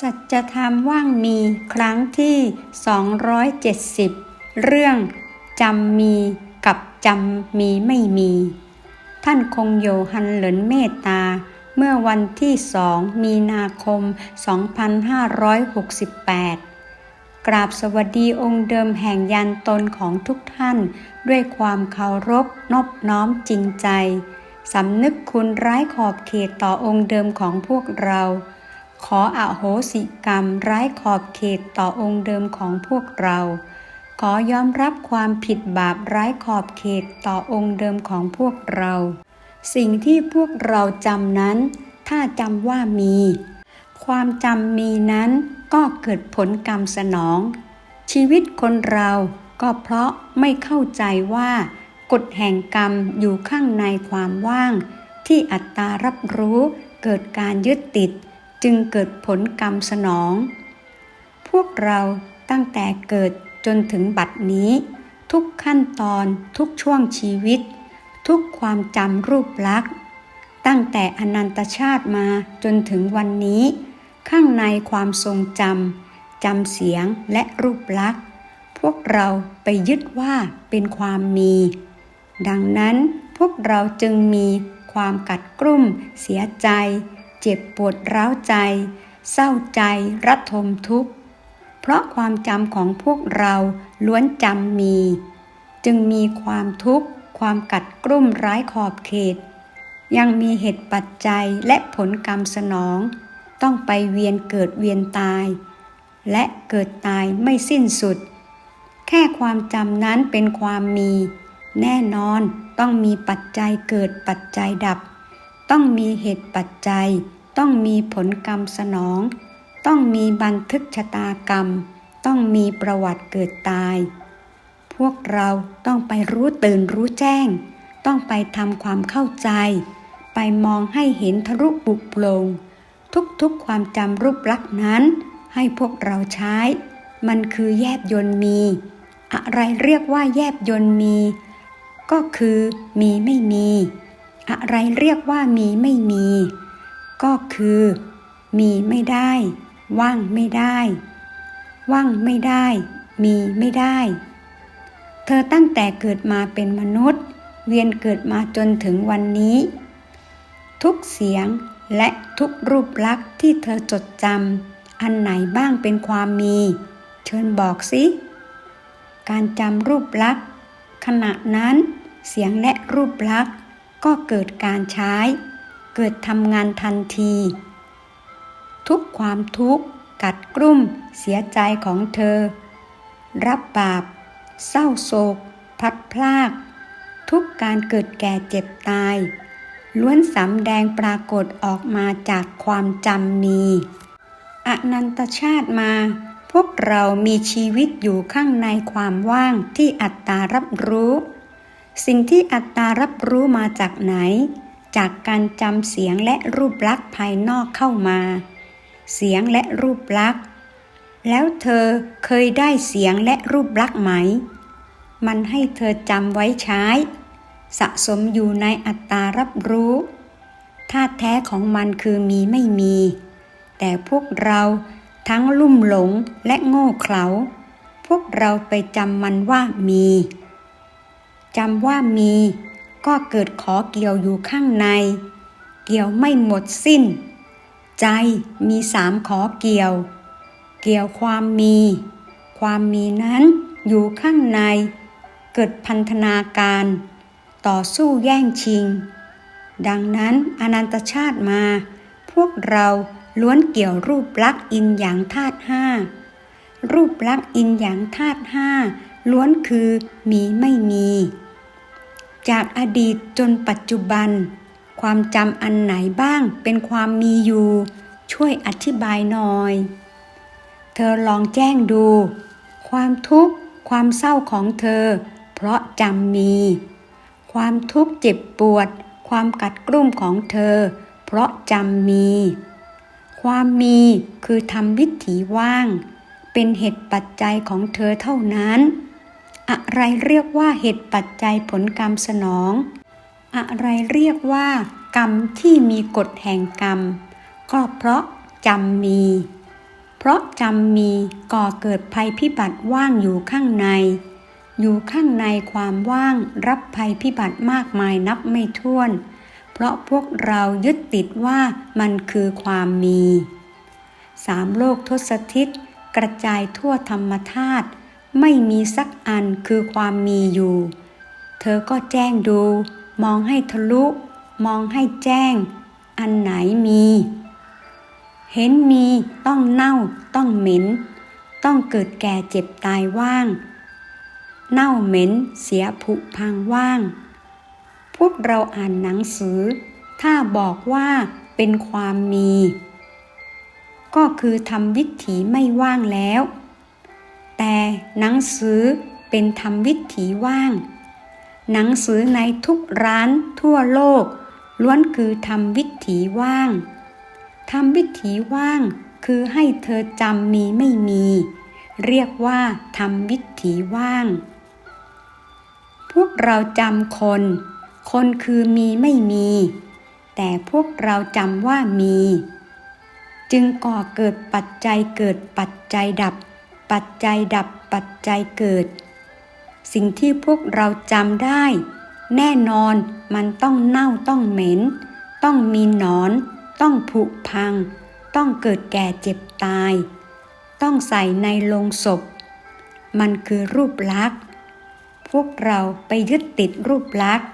สัจธรรมว่างมีครั้งที่ 270 เรื่องจำมีกับจำมีไม่มี ท่านคงโยฮันเหลินเมตตา เมื่อวันที่สองมีนาคม 2568 กราบสวัสดีองค์เดิมแห่งยันตนของทุกท่าน ด้วยความเคารพนอบน้อมจริงใจ สำนึกคุณร้ายขอบเขตต่อองค์เดิมของพวกเรา ขออโหสิกรรมร้ายขอบเขตต่อองค์เดิมของพวกเรา ขอยอมรับความผิดบาปร้ายขอบเขตต่อองค์เดิมของพวกเรา สิ่งที่พวกเราจำนั้น ถ้าจำว่ามี ความจำมีนั้นก็เกิดผลกรรมสนอง ชีวิตคนเราก็เพราะไม่เข้าใจว่า กฎแห่งกรรมอยู่ข้างในความว่าง ที่อัตตารับรู้เกิดการยึดติด จึงเกิดผลกรรมสนอง พวกเราตั้งแต่เกิดจนถึงบัดนี้ ทุกขั้นตอนทุกช่วงชีวิต ทุกความจำรูปลักษณ์ ตั้งแต่อนันตชาติมาจนถึงวันนี้ ข้างในความทรงจำจำเสียงและรูปลักษณ์ พวกเราไปยึดว่าเป็นความมี ดังนั้นพวกเราจึงมีความกัดกรุ่ม เสียใจ เจ็บปวดร้าวใจ เศร้าใจระทมทุกข์ เพราะความจำของพวกเราล้วนจำมี จึงมีความทุกข์ความกัดกรุ่มร้ายขอบเขต ยังมีเหตุปัจจัยและผลกรรมสนอง ต้องไปเวียนเกิดเวียนตาย และเกิดตายไม่สิ้นสุด แค่ความจำนั้นเป็นความมี แน่นอนต้องมีปัจจัยเกิดปัจจัยดับ ต้องมีเหตุปัจจัย ต้องมีผลกรรมสนอง ต้องมีบันทึกชะตากรรม ต้องมีประวัติเกิดตาย พวกเราต้องไปรู้ตื่นรู้แจ้ง ต้องไปทำความเข้าใจ ไปมองให้เห็นทะลุปุโปรงทุกๆความจำรูปลักษณ์นั้น ให้พวกเราใช้ มันคือแยบยนต์มี อะไรเรียกว่าแยบยนต์มี ก็คือมีไม่มี อะไรเรียกว่ามีไม่มี ก็คือ มีไม่ได้ ว่างไม่ได้ ว่างไม่ได้ มีไม่ได้ เธอตั้งแต่เกิดมาเป็นมนุษย์ เวียนเกิดมาจนถึงวันนี้ ทุกเสียงและทุกรูปลักษณ์ที่เธอจดจำอันไหนบ้างเป็นความมี เชิญบอกสิ การจำรูปลักษณ์ขณะนั้นเสียงและรูปลักษณ์ก็เกิดการใช้ เกิดทำงานทันที ทุกความทุกข์กัดกรุ่มเสียใจของเธอ รับบาป เศร้าโศก พัดพลาก ทุกการเกิดแก่เจ็บตาย ล้วนสำแดงปรากฏออกมาจากความจำมี อนันตชาติมา พวกเรามีชีวิตอยู่ข้างในความว่างที่อัตตารับรู้ สิ่งที่อัตตารับรู้มาจากไหน จากการจำเสียงและรูปลักษณ์ภายนอกเข้ามา เสียงและรูปลักษณ์ แล้วเธอเคยได้เสียงและรูปลักษณ์ไหม มันให้เธอจำไว้ใช้ สะสมอยู่ในอัตตารับรู้ธาตุแท้ของมันคือมีไม่มี แต่พวกเราทั้งลุ่มหลงและโง่เขลา พวกเราไปจำมันว่ามี จำว่ามี ก็เกิดขอเกี่ยวอยู่ข้างใน เกี่ยวไม่หมดสิ้น ใจมีสามขอเกี่ยว เกี่ยวความมี ความมีนั้นอยู่ข้างใน เกิดพันธนาการ ต่อสู้แย่งชิง ดังนั้นอนันตชาติมา พวกเราล้วนเกี่ยวรูปลักษ์อินอย่างธาตุห้ารูปลักษ์อินอย่างธาตุห้าล้วนคือมีไม่มี จากอดีตจนปัจจุบัน ความจำอันไหนบ้างเป็นความมีอยู่ ช่วยอธิบายหน่อย เธอลองแจ้งดู ความทุกข์ความเศร้าของเธอ เพราะจำมี ความทุกข์เจ็บปวด ความกัดกรุ่มของเธอ เพราะจำมี ความมีคือทำวิถีว่าง เป็นเหตุปัจจัยของเธอเท่านั้น อะไรเรียกว่าเหตุปัจจัยผลกรรมสนอง อะไรเรียกว่า กรรมที่มีกฎแห่งกรรม ก็เพราะจำมี เพราะจำมีก่อเกิดภัยพิบัติว่างอยู่ข้างใน อยู่ข้างในความว่างรับภัยพิบัติมากมายนับไม่ถ้วน เพราะพวกเรายึดติดว่ามันคือความมีสามโลกทศทิศกระจายทั่วธรรมธาตุ ไม่มีสักอันคือความมีอยู่ เธอก็แจ้งดู มองให้ทะลุ มองให้แจ้ง อันไหนมี เห็นมีต้องเน่าต้องเหม็น ต้องเกิดแก่เจ็บตายว่าง เน่าเหม็นเสียผุพังว่าง พวกเราอ่านหนังสือ ถ้าบอกว่าเป็นความมี ก็คือทำวิถีไม่ว่างแล้ว แต่หนังสือเป็นทำวิถีว่าง หนังสือในทุกร้านทั่วโลก ล้วนคือทำวิถีว่างทำวิถีว่างคือให้เธอจำมีไม่มี เรียกว่าทำวิถีว่าง พวกเราจำคน คนคือมีไม่มี แต่พวกเราจำว่ามี จึงก่อเกิดปัจจัยเกิดปัจจัยดับ ปัจจัยดับปัจจัยเกิด สิ่งที่พวกเราจำได้ แน่นอนมันต้องเน่าต้องเหม็น ต้องมีหนอน ต้องผุพัง ต้องเกิดแก่เจ็บตาย ต้องใส่ในโลงศพ มันคือรูปลักษณ์ พวกเราไปยึดติดรูปลักษณ์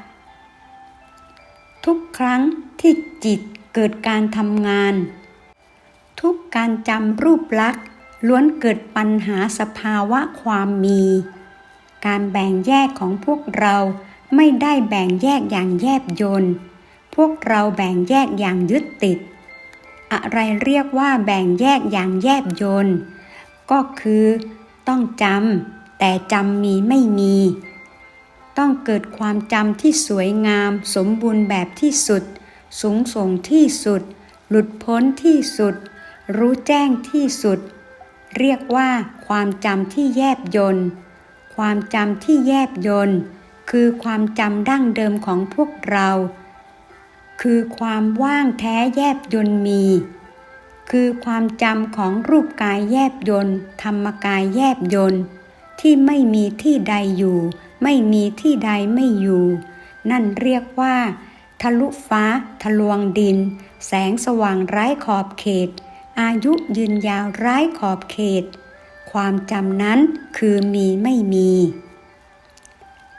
ทุกครั้งที่จิตเกิดการทำงาน ทุกการจำรูปลักษณ์ ล้วนเกิดปัญหาสภาวะความมี การแบ่งแยกของพวกเราไม่ได้แบ่งแยกอย่างแยบยนต์พวกเราแบ่งแยกอย่างยึดติด อะไรเรียกว่าแบ่งแยกอย่างแยบยนต์ก็คือต้องจำแต่จำมีไม่มี ต้องเกิดความจำที่สวยงาม สมบูรณ์แบบที่สุด สูงส่งที่สุด หลุดพ้นที่สุด รู้แจ้งที่สุด เรียกว่าความจำที่แยบยนต์ ความจำที่แยบยนต์ คือความจำดั้งเดิมของพวกเรา คือความว่างแท้แยบยนต์มี คือความจำของรูปกายแยบยนต์ ธรรมกายแยบยนต์ ที่ไม่มีที่ใดอยู่ ไม่มีที่ใดไม่อยู่ นั่นเรียกว่า ทะลุฟ้า ทะลวงดิน แสงสว่างไร้ขอบเขต อายุยืนยาวไร้ขอบเขต ความจำนั้นคือมีไม่มี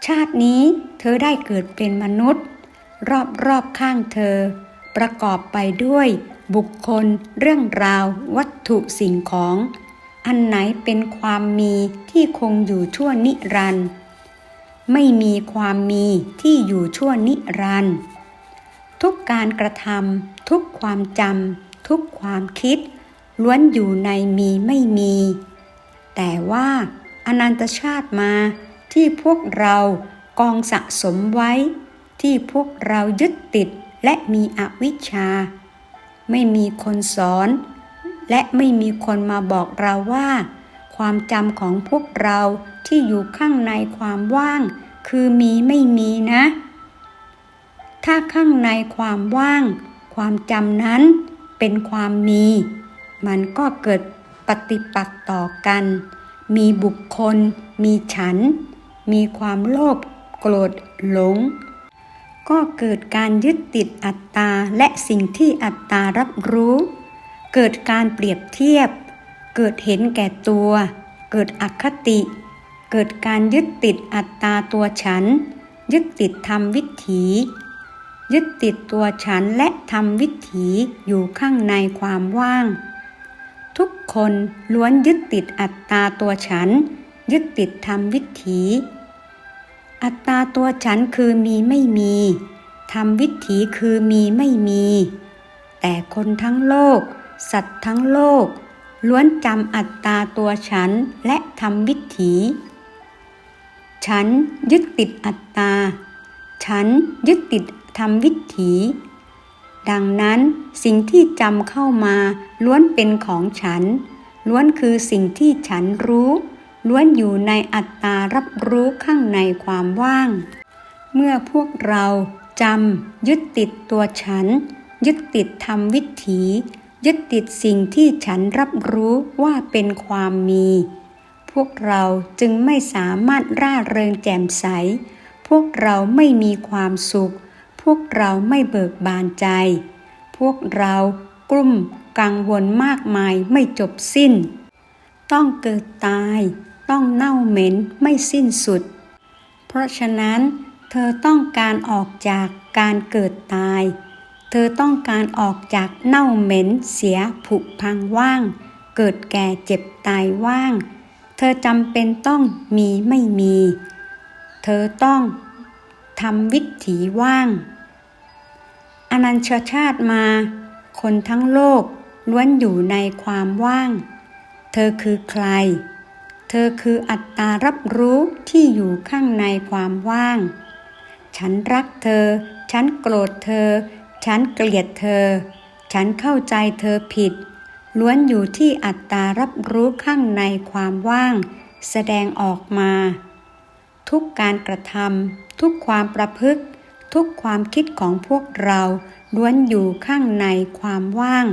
ชาตินี้เธอได้เกิดเป็นมนุษย์ รอบรอบข้างเธอ ประกอบไปด้วยบุคคลเรื่องราววัตถุสิ่งของ อันไหนเป็นความมีที่คงอยู่ชั่วนิรันดร์ไม่มีความมีที่อยู่ชั่วนิรันดร์ทุกการกระทำทุกความจำ ทุกความคิด ล้วนอยู่ในมีไม่มี แต่ว่าอนันตชาติมาที่พวกเรากองสะสมไว้ ที่พวกเรายึดติดและมีอวิชชา ไม่มีคนสอน และไม่มีคนมาบอกเราว่า ความจำของพวกเราที่อยู่ข้างในความว่าง คือมีไม่มีนะ ถ้าข้างในความว่าง ความจำนั้น เป็นความมี มันก็เกิดปฏิปักษ์ต่อกัน มีบุคคล มีฉัน มีความโลภโกรธหลง ก็เกิดการยึดติดอัตตาและสิ่งที่อัตตารับรู้ เกิดการเปรียบเทียบ เกิดเห็นแก่ตัว เกิดอคติ เกิดการยึดติดอัตตาตัวฉัน ยึดติดธรรมวิถี ยึดติดตัวฉันและธรรมวิถีอยู่ข้างในความว่าง ทุกคนล้วนยึดติดอัตตาตัวฉัน ยึดติดธรรมวิถี อัตตาตัวฉันคือมีไม่มีธรรมวิถีคือมีไม่มี แต่คนทั้งโลก สัตว์ทั้งโลก ล้วนจำอัตตาตัวฉันและธรรมวิถี ฉันยึดติดอัตตา ฉันยึดติด ธรรมวิถีดังนั้นสิ่งที่จำเข้ามาล้วนเป็นของฉัน ล้วนคือสิ่งที่ฉันรู้ ล้วนอยู่ในอัตตารับรู้ข้างในความว่าง เมื่อพวกเราจำยึดติดตัวฉัน ยึดติดธรรมวิถี ยึดติดสิ่งที่ฉันรับรู้ว่าเป็นความมี พวกเราจึงไม่สามารถร่าเริงแจ่มใส พวกเราไม่มีความสุข พวกเราไม่เบิกบานใจ พวกเรากลุ่มกังวลมากมายไม่จบสิ้น ต้องเกิดตาย ต้องเน่าเหม็นไม่สิ้นสุด เพราะฉะนั้น เธอต้องการออกจากการเกิดตาย เธอต้องการออกจากเน่าเหม็นเสียผุพังว่าง เกิดแก่เจ็บตายว่าง เธอจำเป็นต้องมีไม่มี เธอต้องทำวิถีว่าง อนันชชาติมา คนทั้งโลกล้วนอยู่ในความว่าง เธอคือใคร เธอคืออัตตารับรู้ที่อยู่ข้างในความว่าง ฉันรักเธอ ฉันโกรธเธอ ฉันเกลียดเธอ ฉันเข้าใจเธอผิด ล้วนอยู่ที่อัตตารับรู้ข้างในความว่าง แสดงออกมา ทุกการกระทำทุกความประพฤติ ทุกความคิดของพวกเราล้วนอยู่ข้างในความว่าง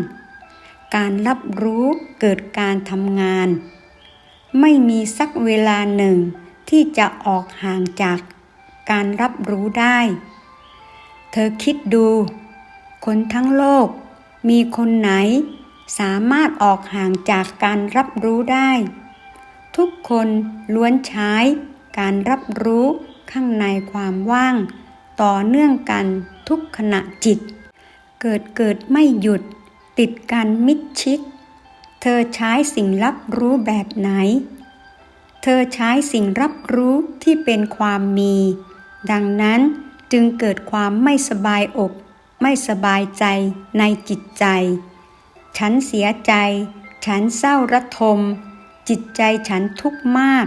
การรับรู้เกิดการทำงาน ไม่มีสักเวลาหนึ่งที่จะออกห่างจากการรับรู้ได้ เธอคิดดู คนทั้งโลก มีคนไหน สามารถออกห่างจากการรับรู้ได้ ทุกคนล้วนใช้การรับรู้ข้างในความว่าง ต่อเนื่องกันทุกขณะจิต เกิดเกิดไม่หยุด ติดกันมิดชิด เธอใช้สิ่งรับรู้แบบไหน เธอใช้สิ่งรับรู้ที่เป็นความมี ดังนั้นจึงเกิดความไม่สบายอก ไม่สบายใจในจิตใจ ฉันเสียใจ ฉันเศร้าระทม จิตใจฉันทุกข์มาก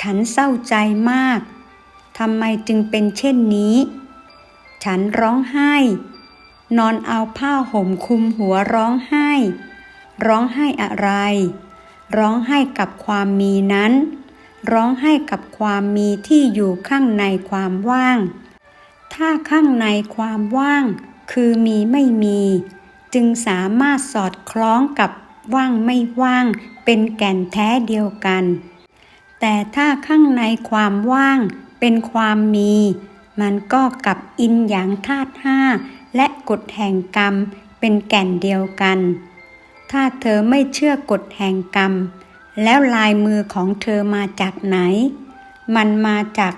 ฉันเศร้าใจมากทำไมจึงเป็นเช่นนี้ ฉันร้องไห้ นอนเอาผ้าห่มคุมหัวร้องไห้ ร้องไห้อะไร ร้องไห้กับความมีนั้น ร้องไห้กับความมีที่อยู่ข้างในความว่าง ถ้าข้างในความว่าง คือมีไม่มี จึงสามารถสอดคล้องกับว่างไม่ว่างเป็นแก่นแท้เดียวกัน แต่ถ้าข้างในความว่างเป็นความมี มันก็กับอินอย่างธาตุห้าและกฎแห่งกรรมเป็นแก่นเดียวกัน ถ้าเธอไม่เชื่อกฎแห่งกรรม แล้วลายมือของเธอมาจากไหน มันมาจาก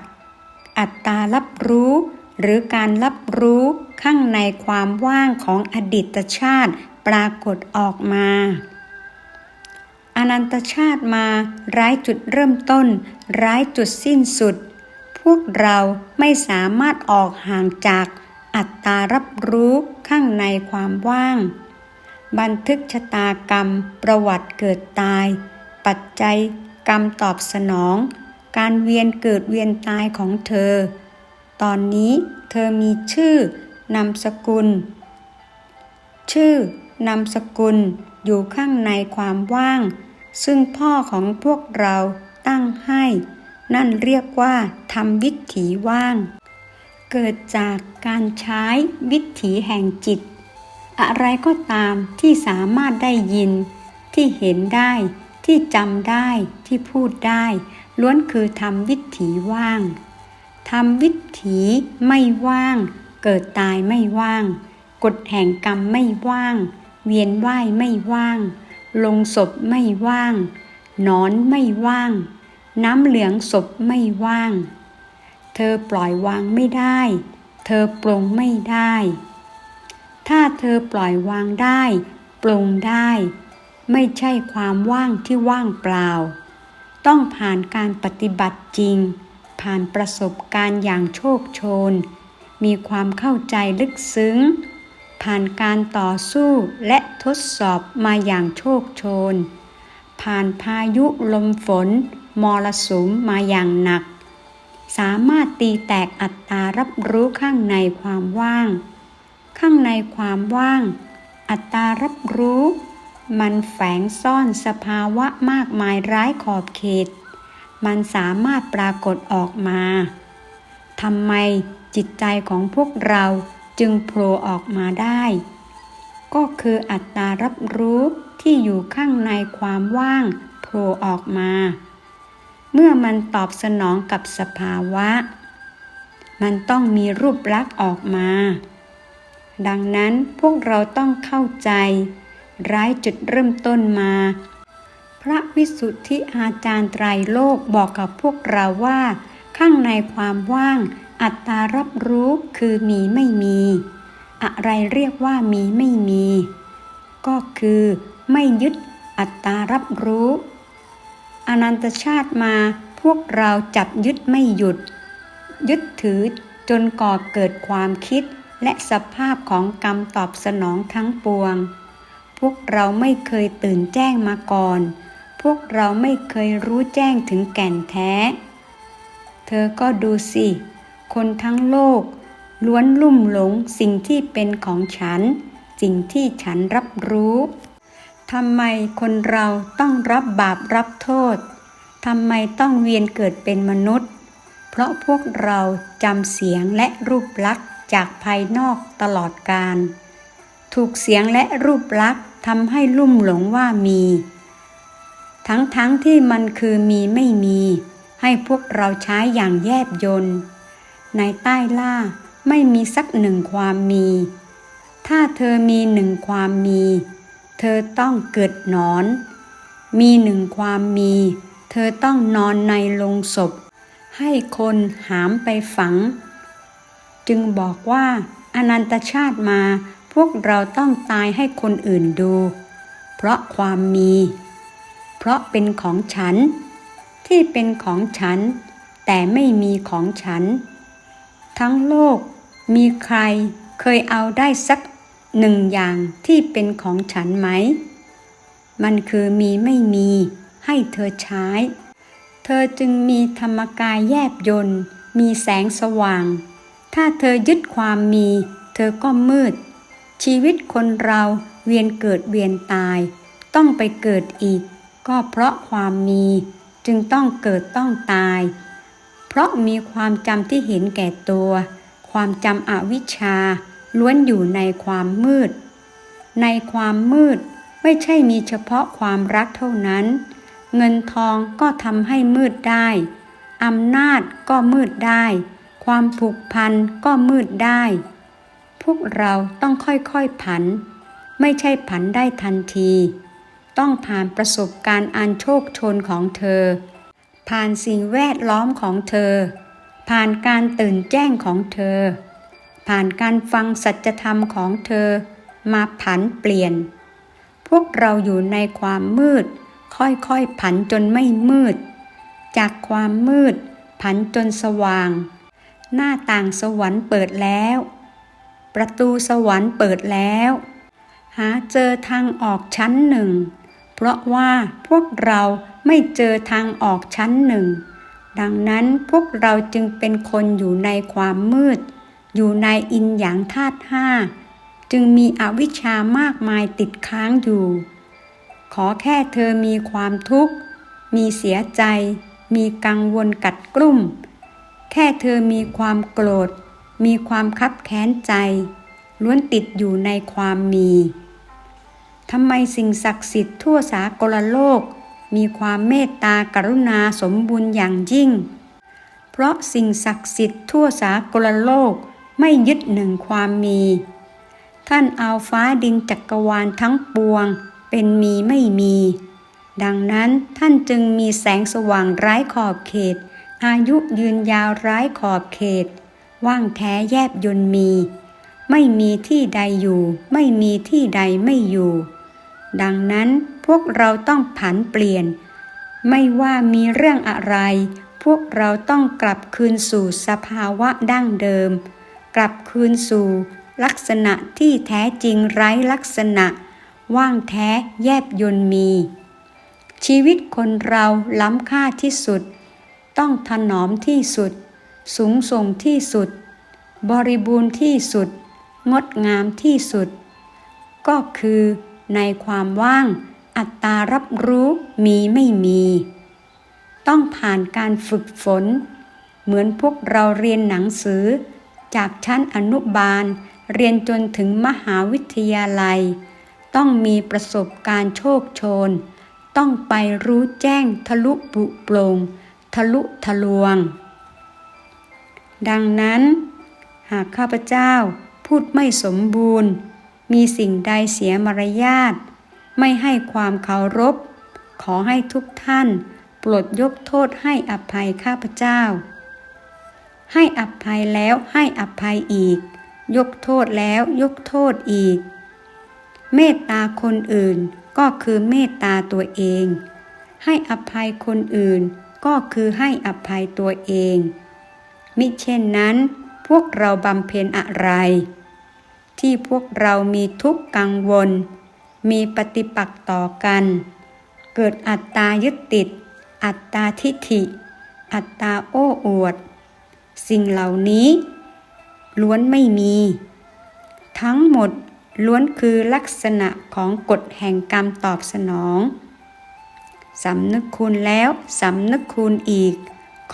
อัตตารับรู้ หรือการรับรู้ข้างในความว่างของอดีตชาติปรากฏออกมาอนันตชาติมาร้ายจุดเริ่มต้น ร้ายจุดสิ้นสุด วกเราไม่สามารถออกห่างจากอัตตารับรู้ข้างในความว่าง บันทึกชะตากรรม ประวัติเกิดตาย ปัจจัยกรรมตอบสนอง การเวียนเกิดเวียนตายของเธอ ตอนนี้เธอมีชื่อนามสกุล ชื่อนามสกุลอยู่ข้างในความว่าง ซึ่งพ่อของพวกเราตั้งให้ นั่นเรียกว่าทำวิถีว่าง เกิดจากการใช้วิถีแห่งจิต อะไรก็ตามที่สามารถได้ยิน ที่เห็นได้ ที่จำได้ ที่พูดได้ ล้วนคือทำวิถีว่างทำวิถีไม่ว่าง เกิดตายไม่ว่าง กฎแห่งกรรมไม่ว่าง เวียนว่ายไม่ว่าง ลงศพไม่ว่างนอนไม่ว่าง น้ำเหลืองศพไม่ว่าง เธอปล่อยวางไม่ได้ เธอปรงไม่ได้ ถ้าเธอปล่อยวางได้ ปรงได้ ไม่ใช่ความว่างที่ว่างเปล่า ต้องผ่านการปฏิบัติจริง ผ่านประสบการณ์อย่างโชคโชน มีความเข้าใจลึกซึ้ง ผ่านการต่อสู้และทดสอบมาอย่างโชคโชน ผ่านพายุลมฝน มรสุมมาอย่างหนัก สามารถตีแตกอัตตารับรู้ข้างในความว่าง ข้างในความว่าง อัตตารับรู้ มันแฝงซ่อนสภาวะมากมายร้ายขอบเขต มันสามารถปรากฏออกมาทำไมจิตใจของพวกเราจึงโผล่ออกมาได้ ก็คืออัตตารับรู้ที่อยู่ข้างในความว่างโผล่ออกมา เมื่อมันตอบสนองกับสภาวะ มันต้องมีรูปลักษณ์ออกมา ดังนั้นพวกเราต้องเข้าใจ ร้ายจุดเริ่มต้นมา พระวิสุทธิอาจารย์ไตรโลกบอกกับพวกเราว่า ข้างในความว่าง อัตตารับรู้คือมีไม่มี อะไรเรียกว่ามีไม่มี ก็คือไม่ยึดอัตตารับรู้ อนันตชาติมาพวกเราจับยึดไม่หยุด ยึดถือจนก่อเกิดความคิดและสภาพของกรรมตอบสนองทั้งปวง พวกเราไม่เคยตื่นแจ้งมาก่อน พวกเราไม่เคยรู้แจ้งถึงแก่นแท้ เธอก็ดูสิ คนทั้งโลก ล้วนลุ่มหลงสิ่งที่เป็นของฉัน สิ่งที่ฉันรับรู้ ทำไมคนเราต้องรับบาปรับโทษ ทำไมต้องเวียนเกิดเป็นมนุษย์ เพราะพวกเราจำเสียงและรูปลักษณ์จากภายนอกตลอดการ ถูกเสียงและรูปลักษณ์ทำให้ลุ่มหลงว่ามี ทั้งๆทที่มันคือมีไม่มี ให้พวกเราใช้อย่างแยบยนในใต้ล่าไม่มีสักหนึ่งความมี ถ้าเธอมีหนึ่งความมี เธอต้องเกิดนอน มีหนึ่งความมี เธอต้องนอนในโลงศพ ให้คนหามไปฝัง จึงบอกว่าอนันตชาติมาพวกเราต้องตายให้คนอื่นดู เพราะความมี เพราะเป็นของฉัน ที่เป็นของฉัน แต่ไม่มีของฉัน ทั้งโลกมีใครเคยเอาได้สัก หนึ่งอย่างที่เป็นของฉันไหม มันคือมีไม่มีให้เธอใช้ เธอจึงมีธรรมกายแยบยนต์มีแสงสว่าง ถ้าเธอยึดความมี เธอก็มืด ชีวิตคนเราเวียนเกิดเวียนตาย ต้องไปเกิดอีก ก็เพราะความมีจึงต้องเกิดต้องตาย เพราะมีความจำที่เห็นแก่ตัว ความจำอวิชชา ล้วนอยู่ในความมืด ในความมืดไม่ใช่มีเฉพาะความรักเท่านั้น เงินทองก็ทำให้มืดได้อำนาจก็มืดได้ ความผูกพันก็มืดได้ พวกเราต้องค่อยๆผัน ไม่ใช่ผันได้ทันที ต้องผ่านประสบการณ์อันโชคชนของเธอ ผ่านสิ่งแวดล้อมของเธอ ผ่านการตื่นแจ้งของเธอ ผ่านการฟังสัจธรรมของเธอมาผันเปลี่ยน พวกเราอยู่ในความมืด ค่อยๆผันจนไม่มืด จากความมืด ผันจนสว่าง หน้าต่างสวรรค์เปิดแล้ว ประตูสวรรค์เปิดแล้ว หาเจอทางออกชั้นหนึ่ง เพราะว่าพวกเราไม่เจอทางออกชั้นหนึ่ง ดังนั้นพวกเราจึงเป็นคนอยู่ในความมืด อยู่ในอินหยางธาตุห้าจึงมีอวิชชามากมายติดค้างอยู่ ขอแค่เธอมีความทุกข์ มีเสียใจ มีกังวลกัดกลุ่ม แค่เธอมีความโกรธ มีความคับแค้นใจ ล้วนติดอยู่ในความมีทำไมสิ่งศักดิ์สิทธิ์ทั่วสากลโลก มีความเมตตากรุณาสมบูรณ์อย่างยิ่ง เพราะสิ่งศักดิ์สิทธิ์ทั่วสากลโลก ไม่ยึดหนึ่งความมี ท่านเอาฟ้าดินจักรวาลทั้งปวง เป็นมีไม่มี ดังนั้นท่านจึงมีแสงสว่างไร้ขอบเขต อายุยืนยาวไร้ขอบเขต ว่างแท้แยบยนต์มี ไม่มีที่ใดอยู่ ไม่มีที่ใดไม่อยู่ ดังนั้นพวกเราต้องผันเปลี่ยน ไม่ว่ามีเรื่องอะไร พวกเราต้องกลับคืนสู่สภาวะดั้งเดิม กลับคืนสู่ ลักษณะที่แท้จริงไร้ลักษณะ ว่างแท้แยบยนต์มี ชีวิตคนเราล้ำค่าที่สุด ต้องถนอมที่สุด สูงส่งที่สุด บริบูรณ์ที่สุด งดงามที่สุด ก็คือในความว่างอัตตารับรู้มีไม่มี ต้องผ่านการฝึกฝน เหมือนพวกเราเรียนหนังสือ จากชั้นอนุบาล เรียนจนถึงมหาวิทยาลัย ต้องมีประสบการณ์โชคโชน ต้องไปรู้แจ้งทะลุปุโปรง ทะลุทะลวง ดังนั้น หากข้าพเจ้าพูดไม่สมบูรณ์ มีสิ่งใดเสียมารยาทไม่ให้ความเคารพ ขอให้ทุกท่าน โปรดยกโทษให้อภัยข้าพเจ้า ให้อภัยแล้วให้อภัยอีก ยกโทษแล้วยกโทษอีก เมตตาคนอื่นก็คือเมตตาตัวเอง ให้อภัยคนอื่นก็คือให้อภัยตัวเอง มิเช่นนั้นพวกเราบำเพ็ญอะไร ที่พวกเรามีทุกข์กังวล มีปฏิปักษ์ต่อกัน เกิดอัตตายึดติด อัตตาทิฐิ อัตตาโอ้อวด สิ่งเหล่านี้ ล้วนไม่มี ทั้งหมดล้วนคือลักษณะของกฎแห่งกรรมตอบสนองสำนึกคุณแล้วสำนึกคุณอีก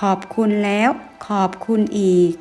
ขอบคุณแล้วขอบคุณอีก